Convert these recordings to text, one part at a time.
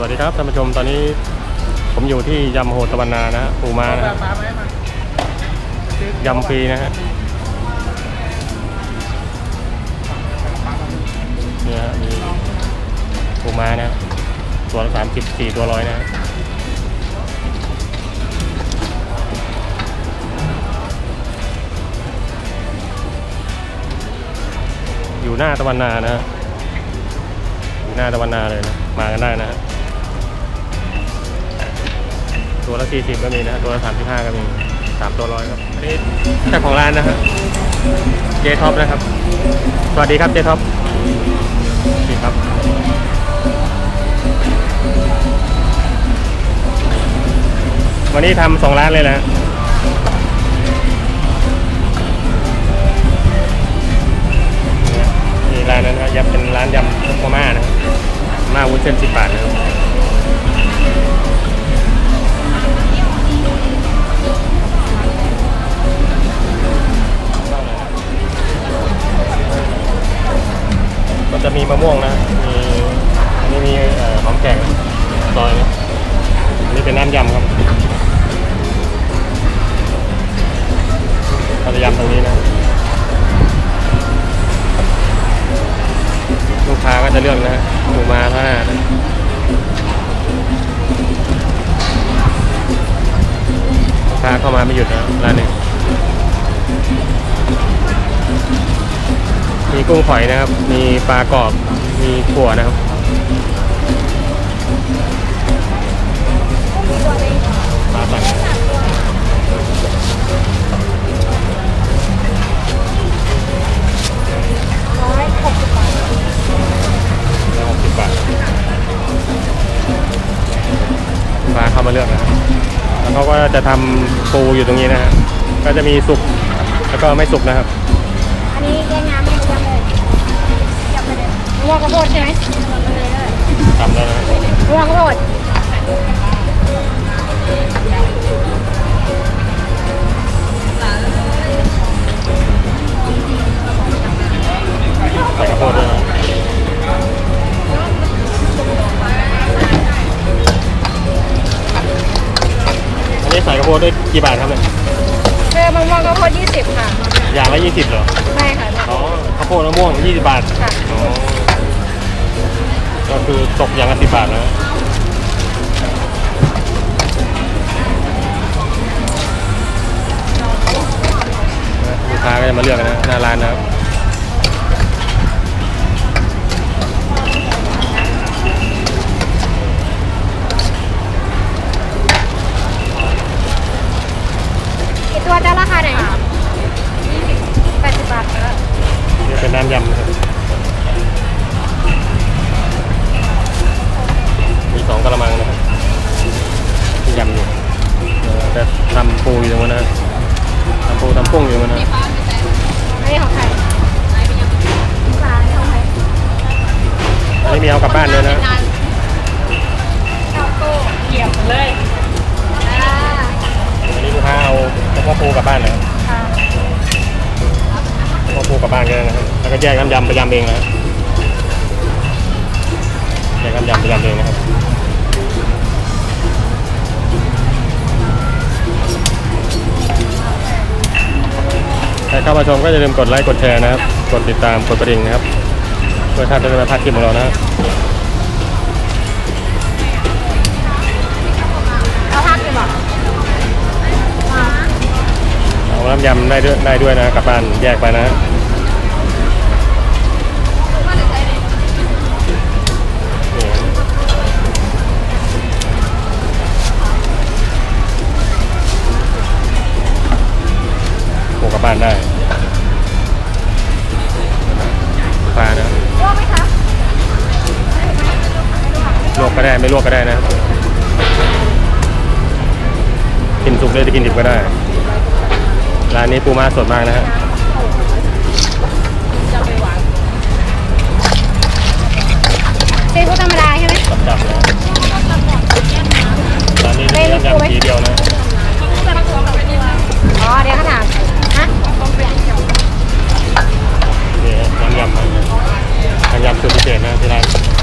สวัสดีครับท่านผู้ชมตอนนี้ผมอยู่ที่ยำโหดตะวันนานะฮะปูมานะฮะยำฟรีนะฮะเนี่ยมีปูมานะฮะตัวละสามสิบสี่ตัวร้อยนะฮะอยู่หน้าตะวันนานะฮะอยู่หน้าตะวันนาเลยนะมากันได้นะฮะ ตัวละสี่สิบก็มีนะตัวละสามสิบห้าก็มีสามตัวร้อยครับอันนี้เจ้าของร้านนะฮะเจท็อปนะครับ สวัสดีครับเจท็อปสวัสดีครับวันนี้ทำสองร้านเลยนะนี่ร้านนั้นนะครับยำเป็นร้านยำมาม่านะมาวุ้นเส้นสิบบาทนะครับ มีมะม่วงนะ มีอันนี้มีเอ่อหอมแขกซอยนะอันนี้เป็นน้ำยำครับเราจะยำตรงนี้นะ ลูกค้าก็จะเลือกนะหมูมาเท่านั้นนะลูกค้าเข้ามาไม่หยุดนะร้านนี้ มีกุ้งฝอยนะครับ มีปลากรอบ มีขั่วนะครับ ปลาสั่งร้อยหกสิบบาทปลาเข้ามาเลือกนะครับแล้วเขาก็จะทำปูอยู่ตรงนี้นะฮะก็จะมีสุกแล้วก็ไม่สุกนะครับ เลยมะม่วงข้าวโพดใช่ไหมยำไปเลยเลยทำแล้วนะมะม่วงข้าวโพดใส่ข้าวโพดด้วยนะอันนี้ใส่ข้าวโพดด้วยกี่บาทครับเนี่ยเออมะม่วงข้าวโพดยี่สิบค่ะ อย่างละยี่สิบเหรอไม่ค่ะ อ๋อข้าวโพดมะม่วงยี่สิบบาท ค่ะ อ๋อ ก็คือตกอย่างละสิบบาทนะลูกค้าก็จะมาเลือกนะหน้าร้านนะครับกี่ตัวจะราคาไหนแปดสิบบาทค่ะนี่เป็นน้ำยำนะครับ สองกระมังนะครับที่ยำอยู่เดี๋ยวจะทำปูอยู่ตรงนั้นนะทำปูทำกุ้งอยู่ตรงนั้นนะอันนี้ของใครร้านของใครอันนี้มีเอากลับบ้านด้วยนะเอาโต้เหยียบเลยอ่าอันนี้ลูกค้าเอาเฉพาะปูกลับบ้านนะครับค่ะเฉพาะปูกลับบ้านก็ได้นะครับแล้วก็แยกน้ำยำไปยำเองนะครับแยกน้ำยำไปยำเองนะครับ ใครเข้ามาชมก็อย่าลืมกดไลค์กดแชร์นะครับ กดติดตามกดกระดิ่งนะครับเพื่อท่านจะได้ม่พลาดคลิปของเรานะครับเอาพักดีกว่าอ่เอาน้ำยำได้ด้วยได้ด้วยนะกลับบ้านแยกไปนะ ลูกกลับบ้านได้ปลานะลวกไหมคะลวกก็ได้ไม่ลวกก็ได้นะครับกินสุกได้จะกินดิบก็ได้ ร้านนี้ปูม้าสดมากนะฮะซีฟู้ดธรรมดาใช่ไหมจับๆเลยร้านนี้จะมีน้ำยำทีเดียวนะอ๋อเดี๋ยวเขาถาม ยำนะยำสูตรพิเศษนะที่ร้าน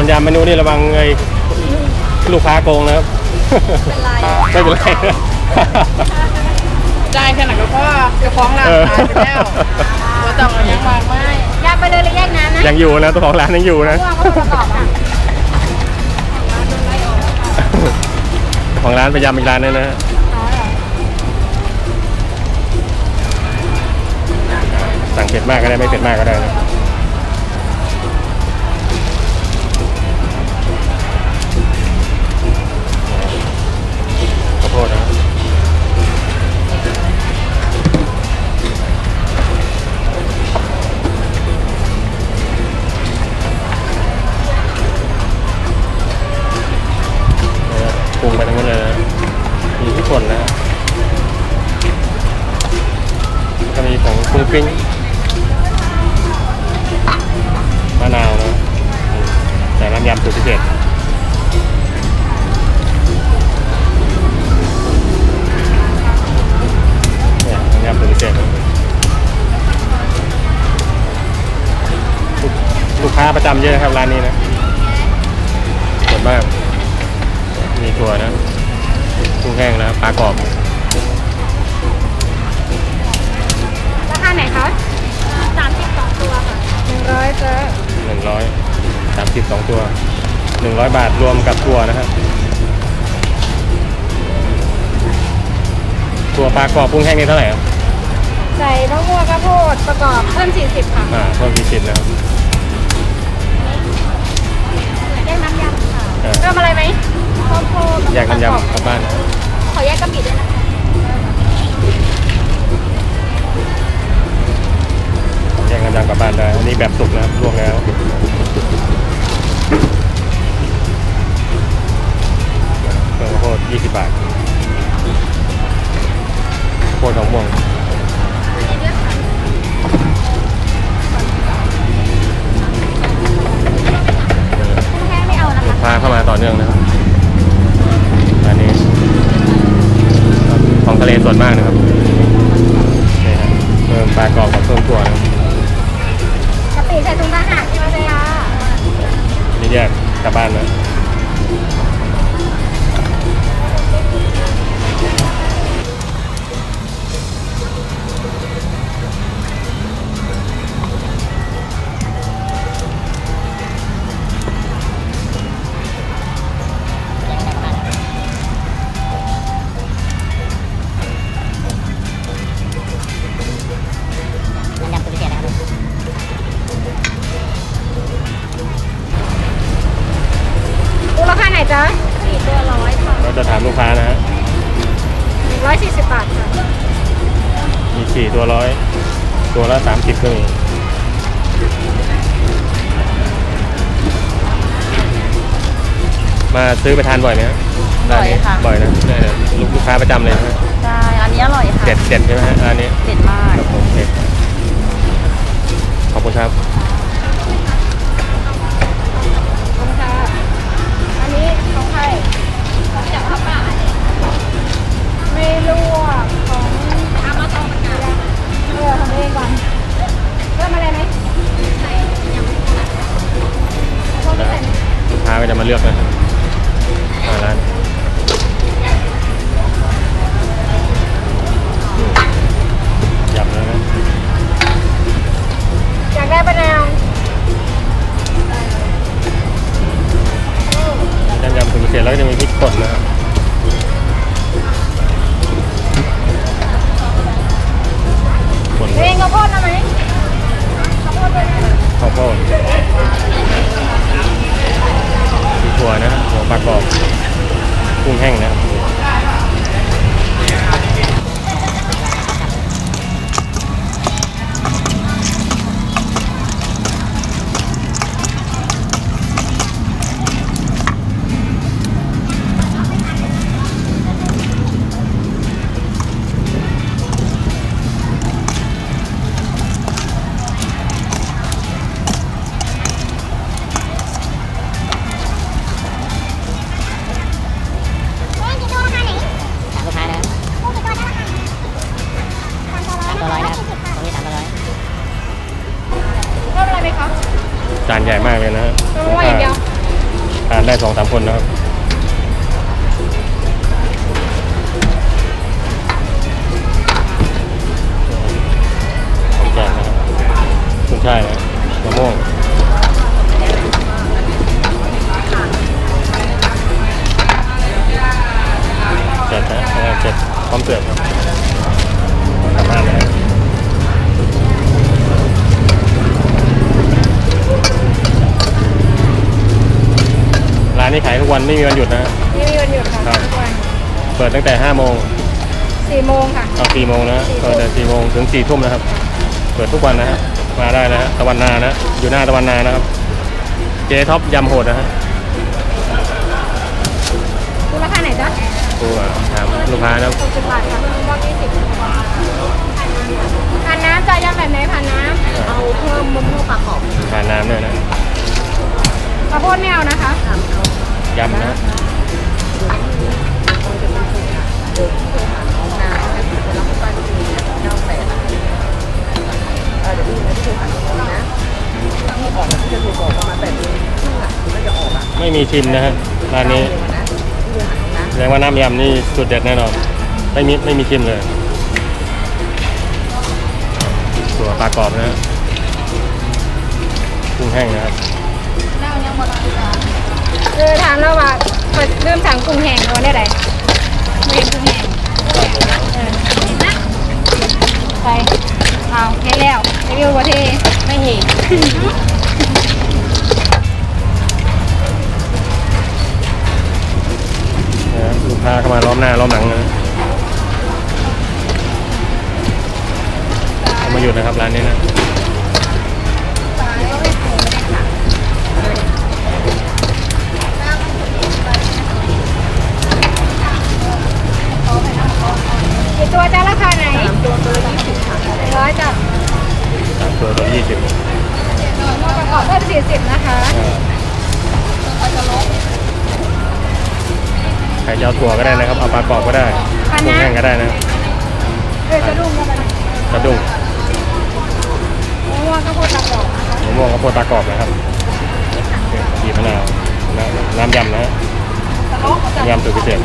คนยำเมนูนี่ระวังไอ้ลูกค้าโกงนะครับ เป็นไรไม่เป็นไรจ่ายขนาดกับพ่อเจ้าของร้านตายไปแล้วว่าต้องเอายังวางไว้แยกไปเลยหรือแยกน้ำนะยังอยู่นะตัวของร้านยังอยู่นะพวกเขาประกอบอะเจ้าของร้านไปยำอีกร้านนึงนะอ๋อเหรอสั่งเผ็ดมากก็ได้ไม่เผ็ดมากก็ได้นะ แต่น้ำยำสูตรพิเศษเนี่ยน้ำยำสูตรพิเศษนะลูกลูกค้าประจำเยอะนะครับร้านนี้นะสดมาก มีถั่วนะกุ้งแห้งนะปลากรอบ ราคาไหนคะสามสิบสองตัวค่ะหนึ่งร้อยเจ๊หนึ่งร้อยสามสิบสองตัว หนึ่งร้อยบาทรวมกับถั่วนะครับถั่วปลากรอบกุ้งแห้งนี่เท่าไหร่ครับใส่มะม่วงข้าวโพดประกอบเพิ่มสี่สิบค่ะ อ่าเพิ่มพิเศษนะครับแยกน้ำยำค่ะเออเพิ่มอะไรไหมข้าวโพดแยกน้ำยำกลับบ้านขอแยกกะปิด้วยนะคะแยกน้ำยำกลับบ้านได้อันนี้แบบสุกนะครับลวกแล้ว เพิ่มข้าวโพดยี่สิบบาทข้าวโพดของม่วงกุ้งแห้งไม่เอานะลูคะกค้าเข้ามาต่อเนื่องนะครับอันนี้ของทะเลสดมากนะครับนี่ครับเพิ่มปลากรอบกับเพิ่มถั่วนะครับกะปิใส่ถุงทหารใช่ไหมเจ๊ยานี่แยกกลับบ้านนะ มาซื้อไปทานบ่อยไหมฮะร้านนี้บ่อยค่ะ บ่อยนะเนี่ยลูกลูกค้าประจำเลยนะฮะใช่อันนี้อร่อยค่ะ เด็ดเด็ดใช่ไหมฮะร้านนี้เด็ดมาก ครับผมเด็ดขอบคุณครับ ขอบคุณค่ะ อันนี้ของใครจากพ่อป่าไม่รู้อะของอามาซอนเหมือนกันเออทำเองก่อนเริ่มอะไรไหมใส่ยังไม่ใส่ขอโทษไม่ใส่ลูกค้าก็จะมาเลือกนะครับ มาร้านอืมยำแล้วนะอยากได้มะนาวยำยำถึงเสร็จแล้วก็จะมีพริกป่นนะครับป่นเองข้าวโพดเอาไหมข้าวโพดด้วยนะข้าวโพดมี ถั่วนะครับถั่วปลากรอบกุ้งแห้งนะครับ ร้อยนะครัตรงนี้สามตัร้อยเพิ่มอะไรไหมครับจานใหญ่มากเลยนะฮะตัวร้อย่างเดียวทานได้สองสามคนนะครับ ของแกนะครับคุณชายนะมะม่วงเจ็ดนะเจ็ดพร้อมเสิร์ฟครับทำมากเลย นนี้ขายทุกวันไม่มีวันหยุดนะฮะนี่มีวันหยุดค่ะครับ ทุกวันเปิดตั้งแต่5โมงสี่โมงค่ะ เอา4โมงนะฮะเปิดแต่4โมงถึง4ทุ่มนะครับ เปิดทุกวันนะฮะมาได้นะฮะตะวันนานะอยู่หน้าตะวันนานะครับ เจท็อปยำโหดนะฮะดูราคาไหนจ๊ะกูอะถามลูกค้านะหกสิบบาทค่ะรอบยี่สิบผ่านน้ำจะยำแบบไหนผ่านน้เอาเพิ่มมะม่วงปลากรอบทานน้ำด้วยนะำข้าวโพดไม่เอานะคะย มีชิมนะฮะร้านนี้แสดงว่าน้ำยำนี่สุดเด็ดแน่นอนไม่มีไม่มีชิมเลยตัวปลากรอบนะฮะกุ้งแห้งนะครับคือถามเราว่าเปิดเริ่มสั่งกุ้งแห้งเอาได้ไหนไม่เห็นกุ้งแห้งเออเห็นนะใส่เอาเห็นแล้วรีวิวประเทศไม่เห็น นะฮะลูกค้าเข้ามาล้อมหน้าล้อมหลังนะเอามาหยุดนะครับร้านนี้นะกี่ตัวจ้าราคาไหนตัวตัวละยี่สิบค่ะร้อยจ้ะสามตัวตัวยี่สิบประกอบเพิ่มสี่สิบนะคะใค รจะเอาถั่วก็ได้นะครับเอาปลากรอบก็ได้กุ้งแห้งก็ได้นะเออจะดุ้งก็ไปกระดุ้งมะม่วงข้าวโพดตะกรอบนะคะมะม่วงข้าวโพดตากรอบนะครับบีบมะนาวน้ำน้ำยำนะฮะตะโลกจ้ะยำสูตรพิเศษ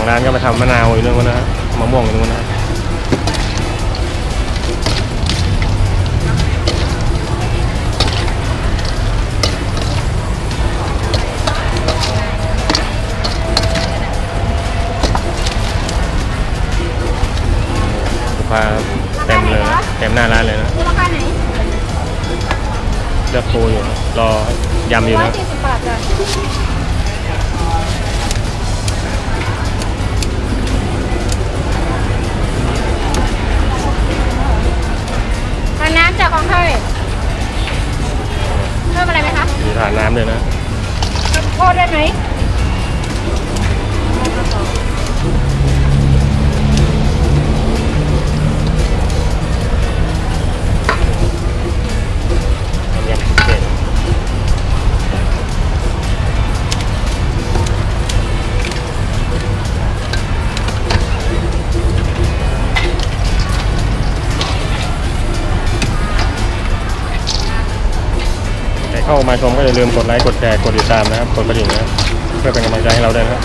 ของร้านก็ไปทำมะนาวอยู่นู่นนะฮะมะม่วงอยู่นู่นนะฮะลูกค้าเต็มเลยนะเต็มหน้าร้านเลยนะดูราคาไหนเลือกปูอยู่นะรอยำอยู่ร้อยนะสี่สิบบาทจ้ะ มีทานะทำด้วยนะโคตรได้ไหม เข้ามาชมก็อย่าลืมกดไลค์ กดแชร์ กดติดตามนะครับ กดกระดิ่งนะครับ เพื่อเป็นกำลังใจให้เราด้วยนะครับ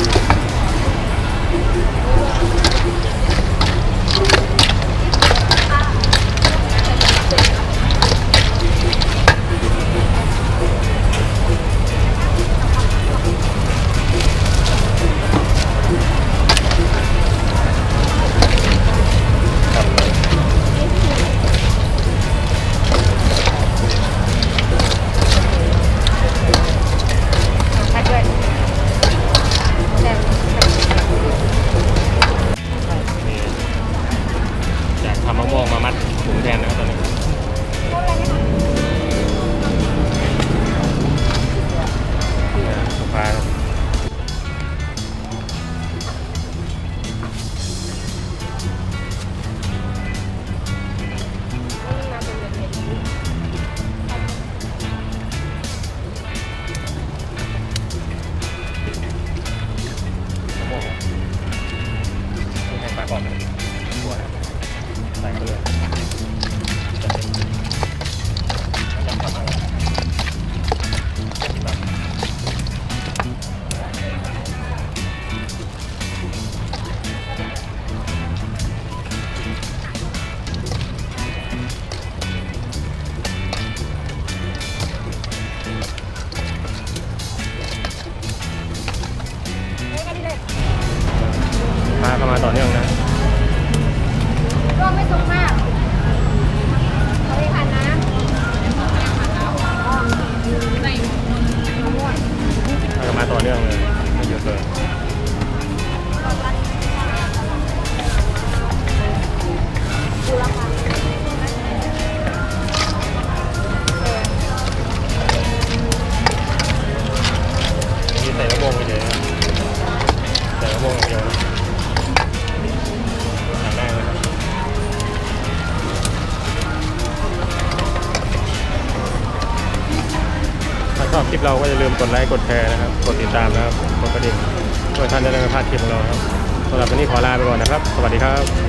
ก็ไม่สูงมากเอาเลยค่ะน้แล้วก็มาต่อเนื่องเลยไม่หยุดเลยำมีใส่กระโปรงไปเฉยๆใส่กระปรงอย่างเดีย ชอบคลิปเราก็อย่าลืมกดไลค์กดแชร์นะครับ กดติดตามนะครับ กดกระดิ่งเพื่อท่านจะได้ไม่พลาดคลิปของเราครับสำหรับวันนี้ขอลาไปก่อนนะครับ สวัสดีครับ